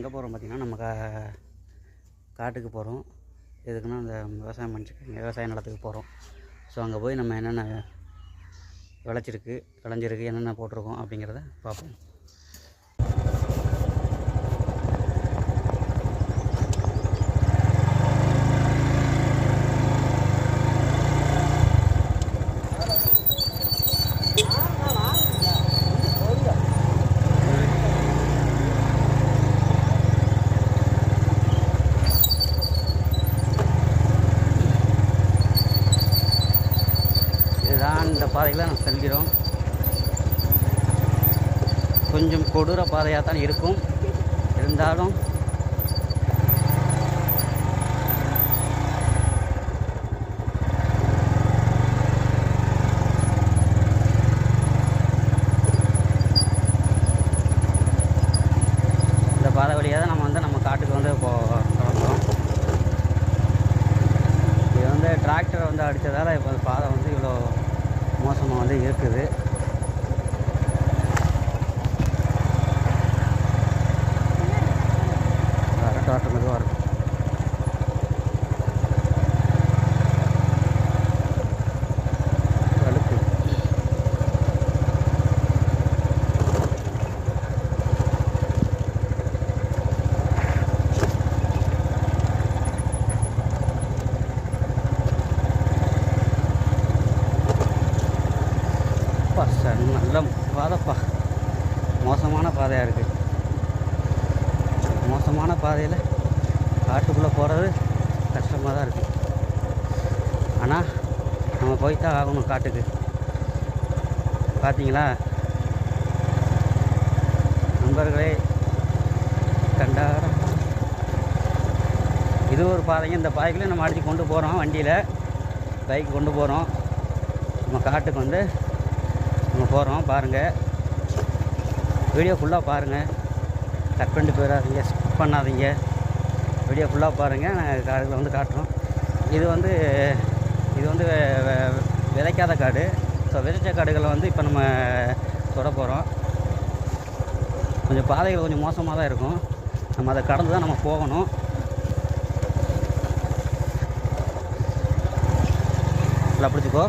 எங்கே போகிறோம் பார்த்திங்கன்னா நம்ம கா காட்டுக்கு போகிறோம். எதுக்குன்னா அந்த விவசாயம் பண்ணிட்டு விவசாய நிலத்துக்கு போகிறோம். ஸோ அங்கே போய் நம்ம என்னென்ன விளைச்சிருக்கு விளைஞ்சிருக்கு என்னென்ன போட்டிருக்கோம் அப்படிங்கிறத பார்ப்போம் இதுதான் இந்த பாதையில் நம்ம செல்கிறோம். கொஞ்சம் கொடூர பாதையாக தான் இருக்கும். இருந்தாலும் இந்த பாதை வழியாக தான் நம்ம வந்து நம்ம காட்டுக்கு வந்து இப்போ கிளம்புறோம் இது வந்து டிராக்டர் வந்து அடித்ததால் இப்போ பாதை வந்து இவ்வளோ மோசமாக வந்து இருக்குது. சார் நல்ல பாதைப்பா. மோசமான பாதையாக இருக்குது மோசமான பாதையில் காட்டுக்குள்ளே போகிறது கஷ்டமாக தான் இருக்குது ஆனால் நம்ம போய் தான் ஆகணும் காட்டுக்கு. பார்த்தீங்களா நண்பர்களே கண்டார? இது ஒரு பாதைங்க. இந்த பாதைக்குள்ளே நம்ம அடித்து கொண்டு போகிறோம் வண்டியில். பைக் கொண்டு போகிறோம் நம்ம காட்டுக்கு வந்து நம்ம போகிறோம் பாருங்கள் வீடியோ ஃபுல்லாக பாருங்கள் கட் பண்ணிட்டு போயிடாதீங்க ஸ்கிப் பண்ணாதீங்க. வீடியோ ஃபுல்லாக பாருங்கள் நாங்கள் காடுகளை வந்து காட்டுறோம். இது வந்து இது வந்து விதைக்காத காடு. ஸோ விதைச்ச காடுகளை வந்து இப்போ நம்ம தொட போகிறோம் கொஞ்சம் பாதைகள் கொஞ்சம் மோசமாக தான் இருக்கும். நம்ம அதை கடந்து தான் நம்ம போகணும். நல்லா பிடிச்சிக்கோ.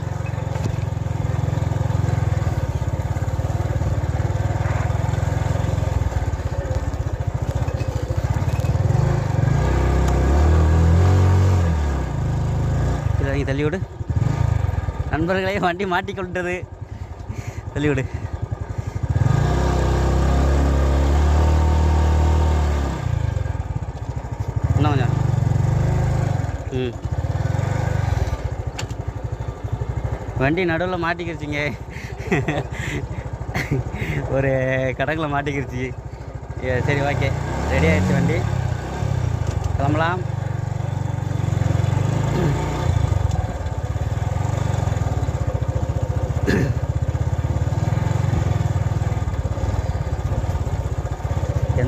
இதை தள்ளி விடு நண்பர்களே வண்டி மாட்டிக்கொண்டது தள்ளி விடு இன்னும் கொஞ்சம் ம். வண்டி நடுவில் மாட்டிக்கிருச்சிங்க. ஒரு கடக்கில் மாட்டிக்கிருச்சு. சரி ஓகே. ரெடி ஆகிடுச்சு வண்டி. கிளம்பலாம்.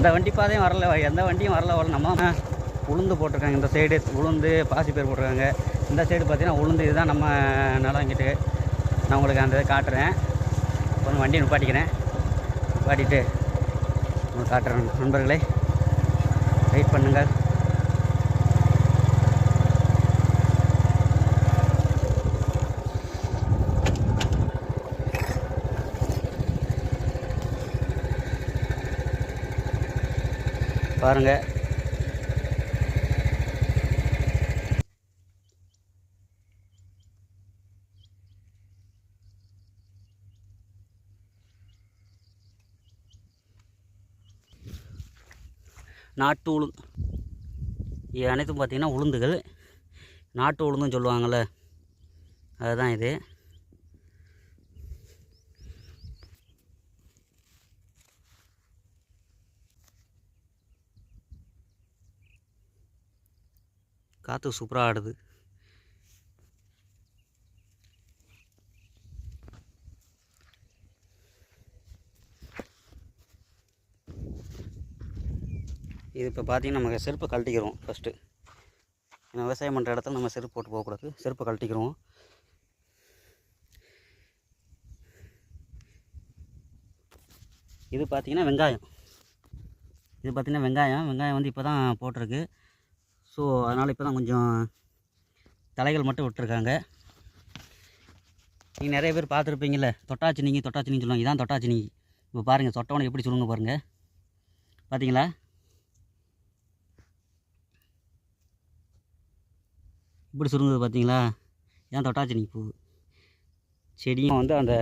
எந்த வண்டி பாதையும் வரல எந்த வண்டியும் வரல வரல நம்ம உளுந்து போட்டிருக்காங்க. இந்த சைடு உளுந்து பாசி பேர் போட்டிருக்காங்க. இந்த சைடு பார்த்தீங்கன்னா உளுந்து இதுதான் நம்ம நிலம் இங்கிட்டு. நான் உங்களுக்கு அந்த இதை காட்டுறேன். கொஞ்சம் வண்டியை நிப்பாட்டிக்கிறேன். நிப்பாட்டிட்டு உங்களுக்கு காட்டுறேன் நண்பர்களே. வெயிட் பண்ணுங்கள். பாருங்கள் நாட்டு உளுந்து இது அனைத்தும் பார்த்திங்கன்னா உளுந்துகள். நாட்டு உளுந்துன்னு சொல்லுவாங்கள்ல. அதுதான் இது. காற்று சூப்பராக ஆடுது. இது இப்போ பார்த்தீங்கன்னா நம்ம செருப்பை கழட்டிக்கிறோம் ஃபஸ்ட்டு ஏன்னா விவசாயம் பண்ணுற இடத்துல நம்ம செருப்பு போட்டு போகக்கூடாது. செருப்பை கழட்டிக்கிறோம் இது பார்த்தீங்கன்னா வெங்காயம். இது பார்த்திங்கன்னா வெங்காயம். வெங்காயம் வந்து இப்போ தான் போட்டிருக்கு. ஸோ அதனால் இப்போ தான் கொஞ்சம் தலைகள் மட்டும் விட்டுருக்காங்க. நீங்கள் நிறைய பேர் பார்த்துருப்பீங்கள தொட்டாச்சி நீங்கள் தொட்டாச்சி நீங்கள் சொல்லுவாங்க. இதான் தொட்டாச்சி நீங்கள் இப்போ பாருங்கள் தொட்டவனை எப்படி சொல்லுங்க பாருங்கள் பார்த்தீங்களா இப்படி சுருங்குது பார்த்தீங்களா இதான் நீ பூ. செடியும் வந்து அந்த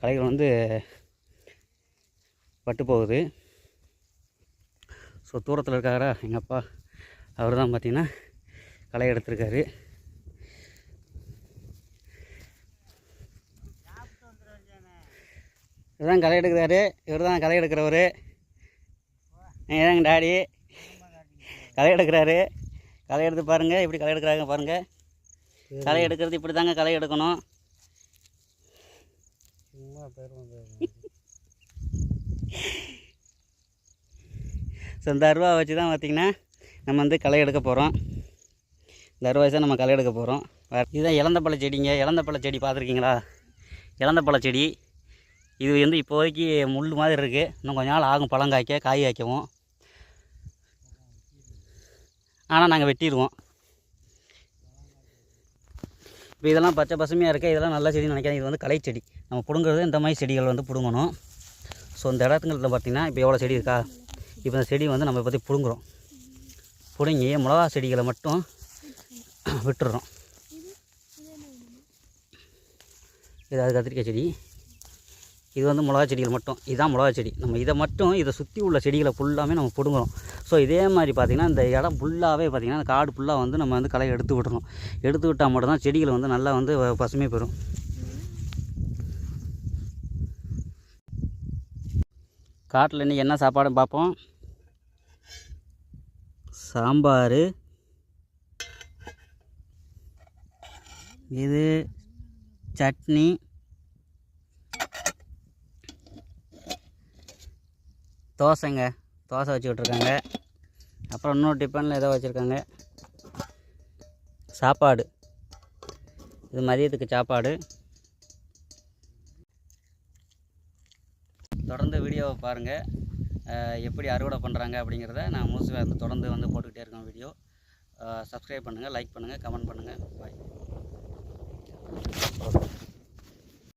களைகள் வந்து பட்டு போகுது. ஸோ தூரத்தில் இருக்காரா எங்கள் அப்பா? அவர் தான் பார்த்தீங்கன்னா களை எடுத்திருக்காரு. இதுதான் களை எடுக்கிறாரு. இவர் தான் களை எடுக்கிறவர். எங்கள் டாடி. களை எடுக்கிறாரு. களை எடுத்து பாருங்கள் எப்படி களை எடுக்கிறாங்க பாருங்கள் களை எடுக்கிறது இப்படி தாங்க களை எடுக்கணும். சும்மா ஸோ இந்த அருவா வச்சு தான் பார்த்திங்கன்னா நம்ம வந்து களை எடுக்க போகிறோம் இந்த நம்ம களை எடுக்க போகிறோம் இதுதான் இளந்த செடிங்க. இளந்த செடி பார்த்துருக்கீங்களா? இளந்த செடி. இது வந்து இப்போதைக்கு முள் மாதிரி இருக்குது இன்னும் கொஞ்ச நாள் ஆகும் பழம் காய்க்க காய் காய்க்கவும். ஆனால் நாங்கள் வெட்டிடுவோம் இப்போ இதெல்லாம் பச்சை பசுமையாக இருக்குது இதெல்லாம் நல்ல செடின்னு நினைக்கிறேன் இது வந்து களைச்செடி நம்ம பிடுங்குறது இந்த மாதிரி செடிகள் வந்து பிடுங்கணும். ஸோ இந்த இடத்துங்களில் பார்த்திங்கன்னா இப்போ எவ்வளோ செடி இருக்கா? இப்போ இந்த செடி வந்து நம்ம பற்றி பிடுங்குறோம். பிடுங்கி மிளகா செடிகளை மட்டும் விட்டுடுறோம் இது அது கத்திரிக்காய் செடி. இது வந்து மிளகா செடிகள் மட்டும். இதுதான் மிளகா செடி. நம்ம இதை மட்டும் இதை சுற்றி உள்ள செடிகளை ஃபுல்லாமே நம்ம பிடுங்குறோம். ஸோ இதே மாதிரி பார்த்திங்கன்னா இந்த இடம் ஃபுல்லாகவே பார்த்திங்கன்னா அந்த காடு ஃபுல்லாக வந்து நம்ம வந்து களை எடுத்து விட்றோம் எடுத்து விட்டால் மட்டும்தான் செடிகள் வந்து நல்லா வந்து வ- பசுமை பெறும். காட்டில் இன்றைக்கி என்ன சாப்பாடுன்னு பார்ப்போம் சாம்பார். இது சட்னி. தோசைங்க. தோசை வச்சுக்கிட்டுருக்காங்க. அப்புறம் இன்னொரு டிஃபனில் ஏதோ வச்சுருக்காங்க. சாப்பாடு. இது மதியத்துக்கு சாப்பாடு. தொடர்ந்து வீடியோவை பாருங்கள் எப்படி அறுவடை பண்ணுறாங்க அப்படிங்கிறத நான் மோஸ்ட்லி வந்து தொடர்ந்து வந்து போட்டுக்கிட்டே இருக்கேன் வீடியோ சப்ஸ்கிரைப் பண்ணுங்கள் லைக் பண்ணுங்கள் கமெண்ட் பண்ணுங்கள் பாய்